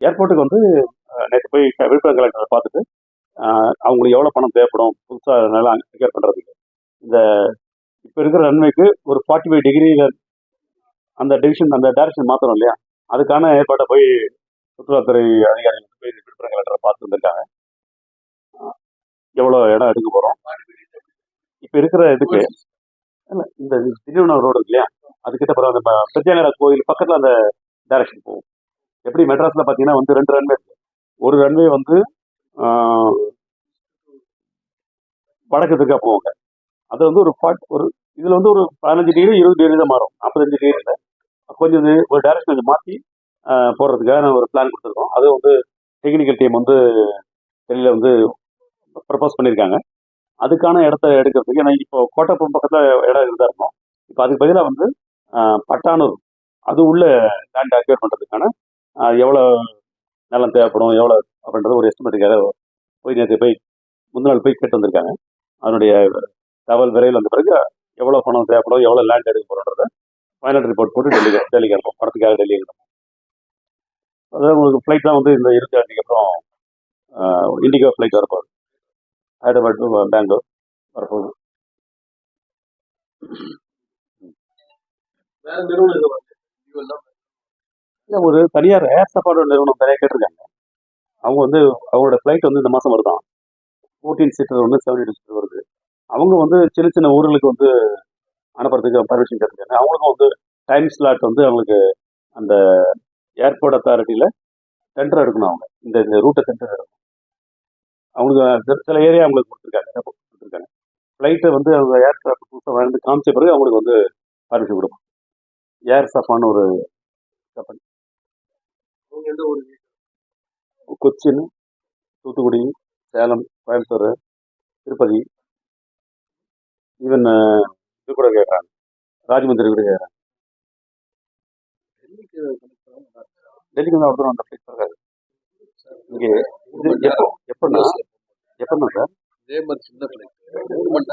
ஏர்போர்ட்டுக்கு வந்து நேற்று போய் விழுப்புரம் கலெக்டரை பார்த்துட்டு அவங்களுக்கு எவ்வளோ பணம் தேவைப்படும் புதுசாக நல்லா டிக்கெட் பண்ணுறதுக்கு இந்த இப்போ இருக்கிற ரன்வேக்கு ஒரு ஃபார்ட்டி ஃபைவ் டிகிரியில் அந்த டிவிஷன் அந்த டைரக்ஷன் மாற்றணும் இல்லையா? அதுக்கான ஏற்பாட்டை போய் சுற்றுலாத்துறை அதிகாரிகள் போய் விழுப்புரம் கலெக்டரை பார்த்து வந்திருக்காங்க. எவ்வளோ இடம் எடுக்க போகிறோம் இப்போ இருக்கிற இதுக்கு இல்லை இந்த திண்டிவனம் ரோடு இல்லையா? அதுக்கிட்ட அப்புறம் அந்த ப- கோயில் பக்கத்தில் அந்த டைரக்ஷன் போகும். எப்படி மெட்ராஸில் பார்த்தீங்கன்னா வந்து ரெண்டு ரன்வே இருக்கு. ஒரு ரன்வே வந்து ஆஹ், வடக்கு தெற்கா போவாங்க. அது வந்து ஒரு ஃபார்ட் ஒரு இதில் வந்து ஒரு பதினஞ்சு டிகிரி இருபது டிகிரி தான் மாறும். நாற்பத்தஞ்சு டிகிரியில் கொஞ்சம் இது ஒரு டைரக்ஷன் கொஞ்சம் மாற்றி போடுறதுக்காக நான் ஒரு பிளான் கொடுத்துருக்கோம். அது வந்து டெக்னிக்கல் டீம் வந்து டெல்லியில் வந்து ப்ரப்போஸ் பண்ணியிருக்காங்க அதுக்கான இடத்த எடுக்கிறதுக்கு ஏன்னா இப்போ கோட்டப்புறம் பக்கத்தில் இடம் இருந்தா இருக்கும். இப்போ அதுக்கு பதிலாக வந்து பட்டானூர். அது உள்ள லேண்ட் அக்வேர் பண்ணுறதுக்கான எவ்வளோ நிலம் தேவைப்படும் எவ்வளோ அப்படின்றது ஒரு எஸ்டிமேட்டுக்காக போய் நேற்று போய் முந்தினாள் போய் கேட்டு வந்திருக்காங்க. அதனுடைய தகவல் விரைவில் வந்த பிறகு எவ்வளோ பணம் தேவைப்படும் எவ்வளோ லேண்ட் எடுக்க போகிறோன்றத ஃபைனல் ரிப்போர்ட் போட்டு டெல்லி டெல்லிக்கு அனுப்போம் படத்துக்காக டெல்லி அனுப்போம் அதாவது உங்களுக்கு ஃப்ளைட் தான் வந்து இந்த இருபத்தி ஆண்டுக்கு அப்புறம் இண்டிகோ ஃப்ளைட் வரப்போகுது. ஹைதராபாத் டு பெங்களூர் வரப்போகுது. வேற நிறுவனம் இல்லை ஒரு தனியார் ஏர் சாப்பாடு நிறுவனம் நிறைய கேட்டிருக்காங்க. அவங்க வந்து அவங்களோட ஃப்ளைட் வந்து இந்த மாதம் வருதான். ஃபோர்டீன் சீட்டர் வந்து செவன் சீட்டர் வருது. அவங்க வந்து சின்ன சின்ன ஊர்களுக்கு வந்து அனுப்புறதுக்கு பர்மிஷன் கேட்டிருக்காங்க. அவங்களுக்கும் வந்து டைம் ஸ்லாட் வந்து அவங்களுக்கு அந்த ஏர்போர்ட் அத்தாரிட்டியில் டெண்டர் எடுக்கணும் அவங்க. இந்த இந்த ரூட்டை டெண்டர் எடுக்கணும். அவங்களுக்கு சில- ஏரியா அவங்களுக்கு கொடுத்துருக்காங்க. கொடுத்துருக்காங்க. ஃப்ளைட்டை வந்து அவங்க ஏர்கிராஃப்ட் புதுசாக வந்து காமிச்ச பிறகு அவங்களுக்கு வந்து பர்மிஷன் கொடுப்போம் ஏர் சஃபான்னு ஒரு கம்பெனி எந்த ஒரு கொச்சின் தூத்துக்குடி சேலம் கோயம்புத்தூர் திருப்பதி. ஈவன் இது கூட கேட்குறாங்க ராஜமந்திரி கூட கேட்குறாங்க டெல்லிக்கு வந்து அவ்வளோ அந்த ஃப்ளைட் இருக்காது இங்கே இது எப்போ எப்போன்னா? எப்போன்னா சார்? இதே மாதிரி சின்ன ஃபிளைட் மூணு மணி